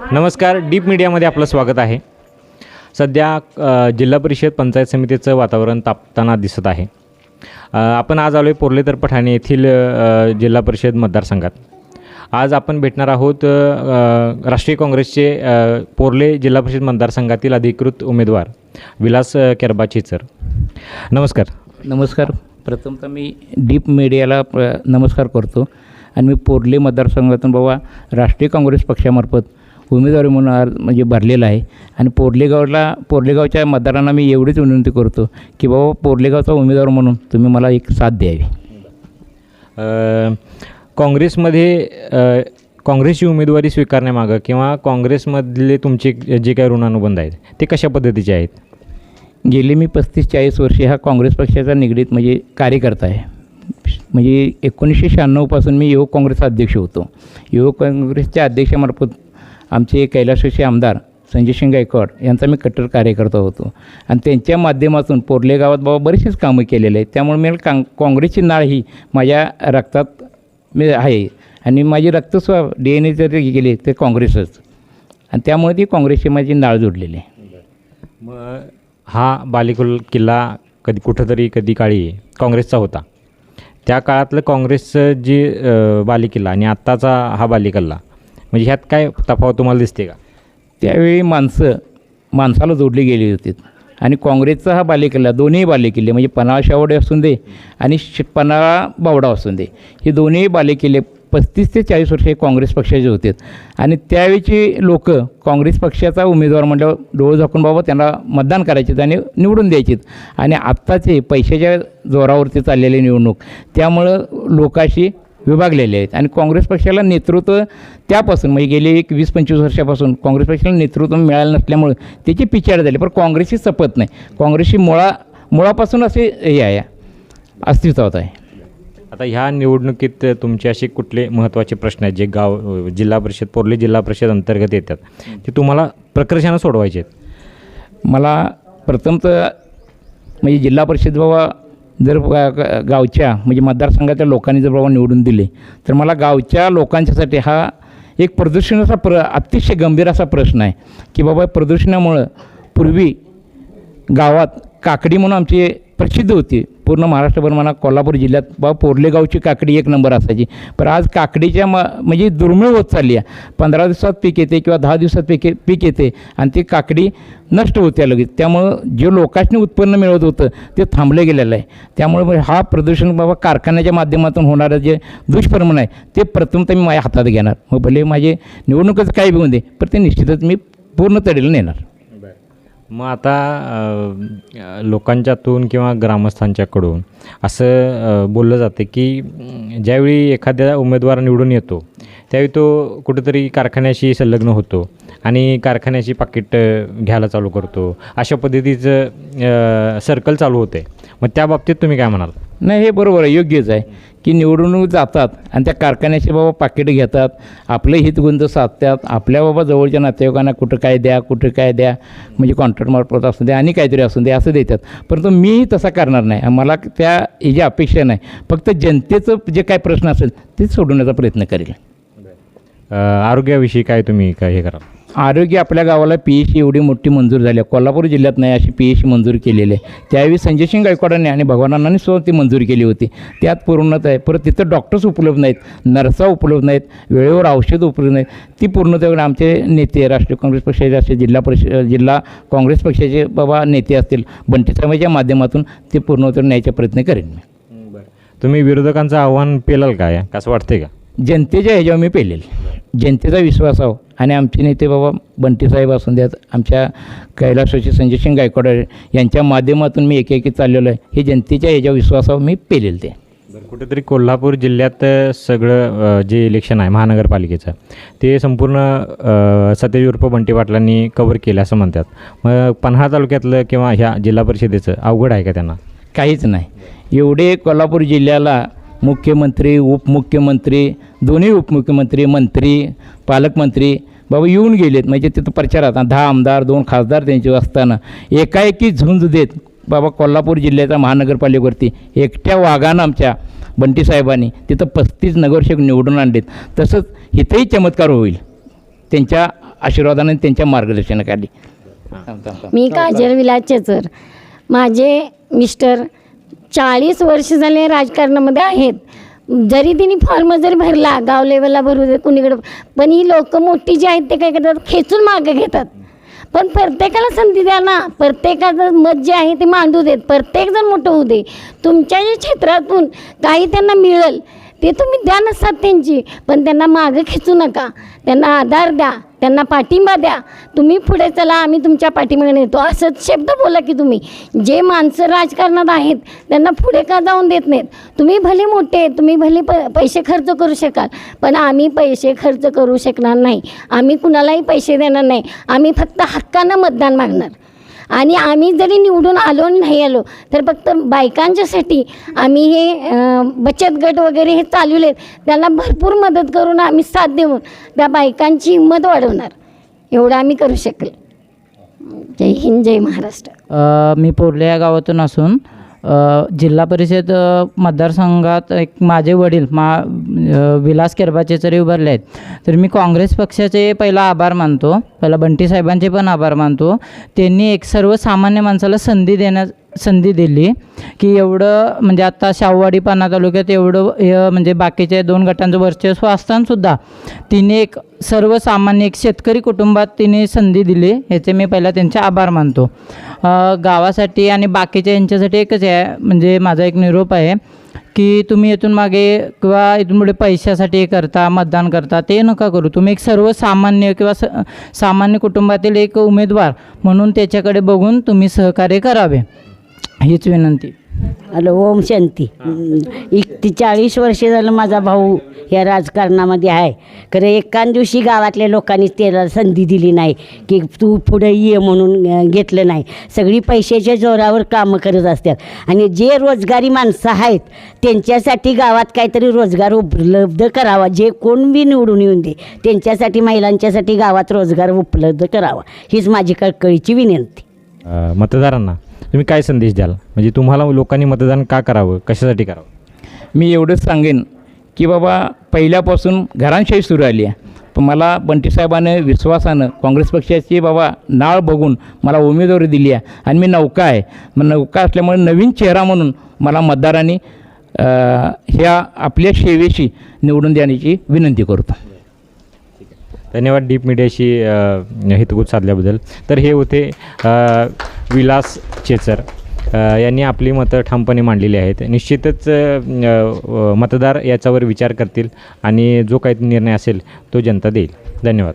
नमस्कार डीप मीडियामध्ये आपलं स्वागत आहे. सध्या जिल्हा परिषद पंचायत समितीचं वातावरण तापताना दिसत आहे. आपण आज आलो आहे पोर्ले तर पठाणे येथील जिल्हा परिषद मतदारसंघात. आज आपण भेटणार आहोत राष्ट्रीय काँग्रेसचे पोर्ले जिल्हा परिषद मतदारसंघातील अधिकृत उमेदवार विलास अ, केरबा नमस्कार. नमस्कार. प्रथमतः मी डीप मीडियाला नमस्कार करतो. आणि मी पोर्ले मतदारसंघातून बाबा राष्ट्रीय काँग्रेस पक्षामार्फत उमेदवारी म्हणून आज म्हणजे भरलेला आहे. आणि पोर्लेगावला पोर्लेगावच्या मतदारांना मी एवढीच विनंती करतो की बाबा पोर्लेगावचा उमेदवार म्हणून तुम्ही मला एक साथ द्यावी. काँग्रेसमध्ये काँग्रेसची उमेदवारी स्वीकारण्यामागं किंवा काँग्रेसमधले तुमचे जे काही ऋणानुबंध आहेत ते कशा पद्धतीचे आहेत? गेले मी पस्तीस चाळीस वर्षे हा काँग्रेस पक्षाचा निगडीत म्हणजे कार्यकर्ता आहे. म्हणजे एकोणीसशे शहाण्णवपासून मी युवक काँग्रेसचा अध्यक्ष होतो. युवक काँग्रेसच्या अध्यक्षामार्फत आमचे कैलासवासी आमदार संजय सिंग गायकवाड यांचा मी कट्टर कार्यकर्ता होतो. आणि त्यांच्या माध्यमातून पोर्ले गावात बाबा बरीचशीच कामं केलेले आहेत. त्यामुळे मी काँ काँग्रेसची नाळ ही माझ्या रक्तात मी आहे. आणि माझी रक्तस्व डी एन ए जरी गेले ते काँग्रेसच. आणि त्यामुळे ती काँग्रेसची माझी नाळ जोडलेली आहे. मग हा बालेकुल किल्ला कधी कुठंतरी कधी काळी काँग्रेसचा होता? त्या काळातलं काँग्रेसचं जे बालिकिल्ला बालेकिल्ला आणि आत्ताचा हा बालेकिल्ला म्हणजे ह्यात काय तफावत तुम्हाला दिसते का? त्यावेळी माणसं माणसाला जोडली गेली होती. आणि काँग्रेसचा हा बालेकिल्ला दोन्ही बालेकिल्ले म्हणजे पन्हाळा शावडे असून दे आणि श पन्हाळा बावडा असून दे हे दोन्ही बालेकिल्ले पस्तीस ते चाळीस वर्षे काँग्रेस पक्षाचे होते. आणि त्यावेळीची लोक काँग्रेस पक्षाचा उमेदवार म्हटल्यावर डोळे झाकून बाबा त्यांना मतदान करायचे आणि निवडून द्यायचे. आणि आत्ताचे पैशाच्या जोरावरती चाललेली निवडणूक त्यामुळं लोकाशी विभागलेले आहेत. आणि काँग्रेस पक्षाला नेतृत्व त्यापासून म्हणजे गेले एक वीस पंचवीस वर्षापासून काँग्रेस पक्षाला नेतृत्व मिळालं नसल्यामुळं त्याची पिछाड झाली. पण काँग्रेसची सपत नाही. काँग्रेसची मुळा मुळापासून असे हे आहे अस्तित्वात आहे. आता ह्या निवडणुकीत तुमचे असे कुठले महत्त्वाचे प्रश्न आहेत जे गाव जिल्हा परिषद पोर्ले जिल्हा परिषद अंतर्गत येतात? ते तुम्हाला प्रकर्षानं सोडवायचे आहेत. मला प्रथमतः म्हणजे जिल्हा परिषद बाबा जर गावच्या म्हणजे मतदारसंघाच्या लोकांनी जर बाबा निवडून दिले तर मला गावच्या लोकांच्यासाठी हा एक प्रदूषणाचा प्र अतिशय गंभीर असा प्रश्न आहे की बाबा प्रदूषणामुळं पूर्वी गावात काकडी म्हणून आमची प्रसिद्ध होती. पूर्ण महाराष्ट्रभर म्हणा कोल्हापूर जिल्ह्यात बाबा पोर्लेगावची काकडी एक नंबर असायची. पण आज काकडीच्या म म्हणजे दुर्मिळ होत चालली आहे. पंधरा दिवसात पीक येते किंवा दहा दिवसात पीक पीक येते आणि ती काकडी नष्ट होते लगेच. त्यामुळं जे लोकांनी उत्पन्न मिळवत होतं ते थांबलं गेलेलं आहे. त्यामुळे मग हा प्रदूषण बाबा कारखान्याच्या माध्यमातून होणारं जे दुष्परिणाम आहे ते प्रथमतः मी माझ्या हातात घेणार. मग भले माझे निवडणूकच काही बी दे पण ते निश्चितच मी पूर्ण तडेला नेणार. मग आता लोकांच्यातून किंवा ग्रामस्थांच्याकडून असं बोललं जाते की ज्यावेळी एखाद्या उमेदवार निवडून येतो त्यावेळी तो कुठेतरी कारखान्याशी संलग्न होतो आणि कारखान्याची पाकिट घ्यायला चालू करतो. अशा पद्धतीचं सर्कल चालू होते मग त्या बाबतीत तुम्ही काय म्हणाल? नाही हे बरोबर आहे योग्यच आहे. की निवडणूक जातात आणि त्या कारखान्याचे बाबा पाकिट घेतात आपले हितगुंत साधतात आपल्या बाबा जवळच्या नातेवाईकांना कुठं काय द्या कुठं काय द्या म्हणजे कॉन्ट्रॅक्ट मार्फत असू द्या आणि काहीतरी असू द्या असं देतात. परंतु मीही तसा करणार नाही. मला त्या ह्याची अपेक्षा नाही फक्त जनतेचं जे काय प्रश्न असेल तेच सोडवण्याचा प्रयत्न करेल. आरोग्याविषयी काय तुम्ही काय हे कराल? आरोग्य आपल्या गावाला पी एच एवढी मोठी मंजूर झाली आहे. कोल्हापूर जिल्ह्यात नाही अशी पी एच मंजूर केलेली आहे. त्यावेळी संजय सिंग गायकवाडांनी आणि भगवानांनी सुद्धा ती मंजूर केली होती. त्यात पूर्णत आहे. परत तिथं डॉक्टर्स उपलब्ध नाहीत. नर्सा उपलब्ध नाहीत. वेळेवर औषध उपलब्ध नाहीत. ती पूर्णतेकडे आमचे नेते राष्ट्रीय काँग्रेस पक्षाचे असे जिल्हा परिषद जिल्हा काँग्रेस पक्षाचे बाबा नेते असतील. बंटी समाजाच्या माध्यमातून ते पूर्णतेवर न्यायचा प्रयत्न करेन मी. तुम्ही विरोधकांचं आव्हान पेलाल काय कसं वाटतंय का? जनतेच्या ह्याच्यावर मी पेलेल. जनतेचा विश्वास आहो आणि आमचे नेते बाबा बंटीसाहेब असून द्यात आमच्या कैलासवासी संजय सिंग गायकवाड यांच्या माध्यमातून मी एक एक चाललेलो आहे. हे जनतेच्या ह्याच्या विश्वासावर मी पेलेल ते. बरं कुठेतरी कोल्हापूर जिल्ह्यात सगळं जे इलेक्शन आहे महानगरपालिकेचं ते संपूर्ण सतेज उर्फ बंटी पाटलांनी कवर केलं असं म्हणतात. मग पन्हाळा तालुक्यातलं किंवा ह्या जिल्हा परिषदेचं अवघड आहे का त्यांना? काहीच नाही. एवढे कोल्हापूर जिल्ह्याला मुख्यमंत्री उपमुख्यमंत्री दोन्ही उपमुख्यमंत्री मंत्री पालकमंत्री बाबा येऊन गेलेत. म्हणजे तिथं प्रचारात दहा आमदार दोन खासदार त्यांचे असताना. एकाएकी झुंज देत बाबा कोल्हापूर जिल्ह्याच्या महानगरपालिकेवरती एकट्या वाघानं आमच्या बंटी साहेबांनी तिथं पस्तीस नगरसेवक निवडून आणलेत. तसंच इथंही चमत्कार होईल. त्यांच्या आशीर्वादाने त्यांच्या मार्गदर्शनाखाली. मी काजल विलास चेचर माझे मिस्टर चाळीस वर्ष झाले राजकारणामध्ये आहेत. जरी तिने फॉर्म जरी भरला गाव लेवलला भरू दे कुणीकडं. पण ही लोक मोठी जी आहेत ते काय करतात? खेचून मागे घेतात. पण प्रत्येकाला संधी द्या ना. प्रत्येकाचं मत जे आहे ते मांडू देत. प्रत्येकजण मोठं होऊ दे. तुमच्या जे क्षेत्रातून काही त्यांना मिळेल ते तुम्ही द्या नसतात त्यांची. पण त्यांना मागं खेचू नका. त्यांना आधार द्या. त्यांना पाठिंबा द्या. तुम्ही पुढे चला आम्ही तुमच्या पाठीमागे येतो असंच शब्द बोला की तुम्ही. जे माणसं राजकारणात आहेत त्यांना पुढे का जाऊन देत नाहीत? तुम्ही भले मोठे आहेत, तुम्ही भले प पैसे खर्च करू शकाल पण आम्ही पैसे खर्च करू शकणार नाही. आम्ही कुणालाही पैसे देणार नाही. आम्ही फक्त हक्कानं मतदान मागणार. आणि आम्ही जरी निवडून आलो आणि नाही आलो तर फक्त बायकांच्यासाठी आम्ही हे बचत गट वगैरे हे चालवलेत त्यांना भरपूर मदत करून आम्ही साथ देऊन त्या बायकांची हिंमत वाढवणार. एवढं आम्ही करू शकल. जय हिंद जय महाराष्ट्र. मी पोर्ले या गावातून असून जिल्हा परिषद मतदारसंघात एक माझे वडील मा विलास विलास केरबाचेचरी उभारले आहेत. तर मी काँग्रेस पक्षाचे पहिला आभार मानतो. पहिला बंटी साहेबांचे पण आभार मानतो. त्यांनी एक सर्वसामान्य माणसाला संधी देण्यास संधी दिली की एवढं म्हणजे आता शाहूवाडी पाना तालुक्यात एवढं म्हणजे बाकीच्या दोन गटांचं वर्चस्व असतानासुद्धा तिने एक सर्वसामान्य एक शेतकरी कुटुंबात तिने संधी दिली. ह्याचे मी पहिला त्यांचे आभार मानतो. गावासाठी आणि बाकीच्या यांच्यासाठी एकच आहे म्हणजे माझा एक निरोप आहे की तुम्ही इथून मागे किंवा इथून पुढे पैशासाठी हे करता मतदान करता ते नका करू. तुम्ही एक सर्वसामान्य किंवा स सामान्य कुटुंबातील एक उमेदवार म्हणून त्याच्याकडे बघून तुम्ही सहकार्य करावे. हीच विनंती. हॅलो ओम शांती. एक ती चाळीस वर्ष झालं माझा भाऊ या राजकारणामध्ये आहे. खरं एकाच दिवशी गावातल्या लोकांनी त्याला संधी दिली नाही की तू पुढे ये म्हणून घेतलं नाही. सगळी पैशाच्या जोरावर कामं करत असतात. आणि जे रोजगारी माणसं आहेत त्यांच्यासाठी गावात काहीतरी रोजगार उपलब्ध करावा. जे कोण बी निवडून येऊन दे त्यांच्यासाठी महिलांच्यासाठी गावात रोजगार उपलब्ध करावा. हीच माझी कळकळीची विनंती. मतदारांना. तुम्ही काय संदेश द्याल? म्हणजे तुम्हाला लोकांनी मतदान का करावं? कशासाठी करावं? मी एवढंच सांगेन की बाबा पहिल्यापासून घरांशाही सुरू आली आहे. पण मला बंटीसाहेबाने विश्वासानं काँग्रेस पक्षाची बाबा नाळ बघून मला उमेदवारी दिली आहे. आणि मी नौका आहे. मग नौका असल्यामुळे नवीन चेहरा म्हणून मला मतदारांनी ह्या आपल्या सेवेशी निवडून देण्याची विनंती करतो. धन्यवाद डीप मीडियाशी हितगुज साधल्याबद्दल. तर हे होते विलास चेचर यांनी आपली मतं ठामपणे मांडलेली आहेत. निश्चितच मतदार याच्यावर विचार करतील आणि जो काही निर्णय असेल तो जनता देईल. धन्यवाद.